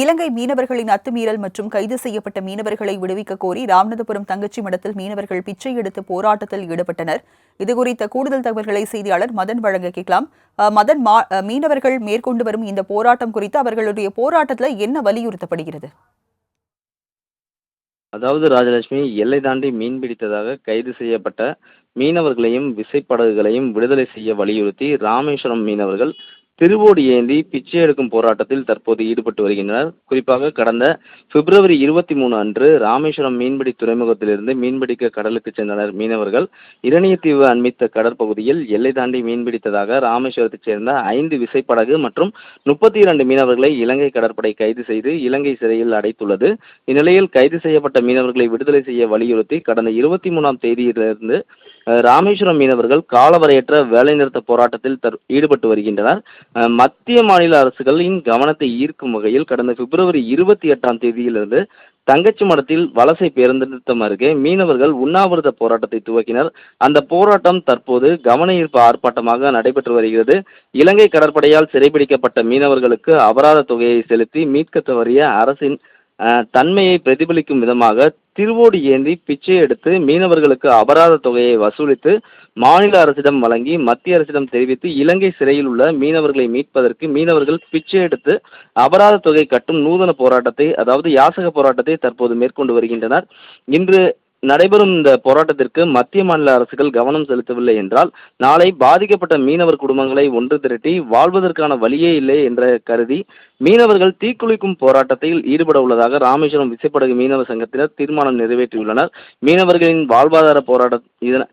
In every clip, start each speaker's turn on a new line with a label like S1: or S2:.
S1: இலங்கை மீனவர்களின் அத்துமீறல் மற்றும் கைது செய்யப்பட்ட மீனவர்களை விடுவிக்க கோரி ராமநாதபுரம் தங்கச்சி மடத்தில் மீனவர்கள் பிச்சை எடுத்து போராட்டத்தில் ஈடுபட்டனர். இதுகுறித்த கூடுதல் தகவல்களை செய்தியாளர் மதன் வழங்க கேட்கலாம். மதன் மீனவர்கள் மேற்கொண்டு வரும் இந்த போராட்டம் குறித்து அவர்களுடைய போராட்டத்தில் என்ன வலியுறுத்தப்படுகிறது?
S2: அதாவது ராஜலட்சுமி எல்லை தாண்டி மீன் பிடித்ததாக கைது செய்யப்பட்ட மீனவர்களையும் விசைப்படகுகளையும் விடுதலை செய்ய வலியுறுத்தி ராமேஸ்வரம் மீனவர்கள் திருவோடு ஏந்தி பிச்சை எடுக்கும் போராட்டத்தில் தற்போது ஈடுபட்டு வருகின்றனர். குறிப்பாக கடந்த பிப்ரவரி இருபத்தி மூணு அன்று ராமேஸ்வரம் மீன்பிடி துறைமுகத்திலிருந்து மீன்பிடிக்க கடலுக்கு சென்றனர் மீனவர்கள். இரணியத்தீவு அண்மித்த கடற்பகுதியில் எல்லை தாண்டி மீன்பிடித்ததாக ராமேஸ்வரத்தைச் சேர்ந்த ஐந்து விசைப்படகு மற்றும் முப்பத்தி இரண்டு மீனவர்களை இலங்கை கடற்படை கைது செய்து இலங்கை சிறையில் அடைத்துள்ளது. இந்நிலையில் கைது செய்யப்பட்ட மீனவர்களை விடுதலை செய்ய வலியுறுத்தி கடந்த இருபத்தி மூணாம் தேதியிலிருந்து ராமேஸ்வரம் மீனவர்கள் காலவரையற்ற வேலைநிறுத்த போராட்டத்தில் தற் ஈடுபட்டு வருகின்றனர். மத்திய மாநில அரசுகளின் கவனத்தை ஈர்க்கும் வகையில் கடந்த பிப்ரவரி இருபத்தி எட்டாம் தேதியிலிருந்து தங்கச்சி மடத்தில் வலசை பேருந்து நிறுத்தம் அருகே மீனவர்கள் உண்ணாவிரத போராட்டத்தை துவக்கினர். அந்த போராட்டம் தற்போது கவன ஈர்ப்பு ஆர்ப்பாட்டமாக நடைபெற்று வருகிறது. இலங்கை கடற்படையால் சிறைபிடிக்கப்பட்ட மீனவர்களுக்கு அபராத தொகையை செலுத்தி மீட்க தவறிய அரசின் தன்மையை பிரதிபலிக்கும் விதமாக திருவோடு ஏந்தி பிச்சை எடுத்து மீனவர்களுக்கு அபராத தொகையை வசூலித்து மாநில அரசிடம் வழங்கி மத்திய அரசிடம் தெரிவித்து இலங்கை சிறையில் உள்ள மீனவர்களை மீட்பதற்கு மீனவர்கள் பிச்சை எடுத்து அபராத தொகை கட்டும் நூதன போராட்டத்தை அதாவது யாசக போராட்டத்தை தற்போது மேற்கொண்டு வருகின்றனர். இன்று நடைபெறும் இந்த போராட்டத்திற்கு மத்திய மாநில அரசுகள் கவனம் செலுத்தவில்லை என்றால் நாளை பாதிக்கப்பட்ட மீனவர் குடும்பங்களை ஒன்று திரட்டி வாழ்வதற்கான வழியே இல்லை என்ற கருதி மீனவர்கள் தீக்குளிக்கும் போராட்டத்தில் ஈடுபட உள்ளதாக ராமேஸ்வரம் விசைப்படகு மீனவ சங்கத்தினர் தீர்மானம் நிறைவேற்றியுள்ளனர். மீனவர்களின் வாழ்வாதார போராட்ட இதன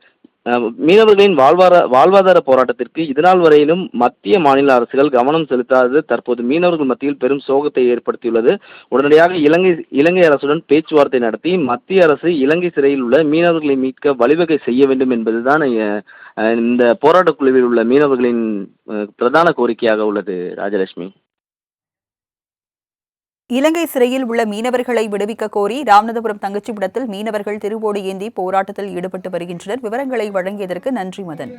S2: மீனவர்களின் வாழ்வார வாழ்வாதார போராட்டத்திற்கு இதுநாள் வரையிலும் மத்திய மாநில அரசுகள் கவனம் செலுத்தாதது தற்போது மீனவர்கள் மத்தியில் பெரும் சோகத்தை ஏற்படுத்தியுள்ளது. உடனடியாக இலங்கை இலங்கை அரசுடன் பேச்சுவார்த்தை நடத்தி மத்திய அரசு இலங்கை சிறையில் உள்ள மீனவர்களை மீட்க வழிவகை செய்ய வேண்டும் என்பதுதான் இந்த போராட்டக் குழுவில் உள்ள மீனவர்களின் பிரதான கோரிக்கையாக உள்ளது ராஜலட்சுமி.
S1: இலங்கை சிறையில் உள்ள மீனவர்களை விடுவிக்க கோரி ராமநாதபுரம் தங்கச்சிபுரத்தில் மீனவர்கள் திருவோடு ஏந்தி போராட்டத்தில் ஈடுபட்டு வருகின்றனர். விவரங்களை வழங்கியதற்கு நன்றி மதன்.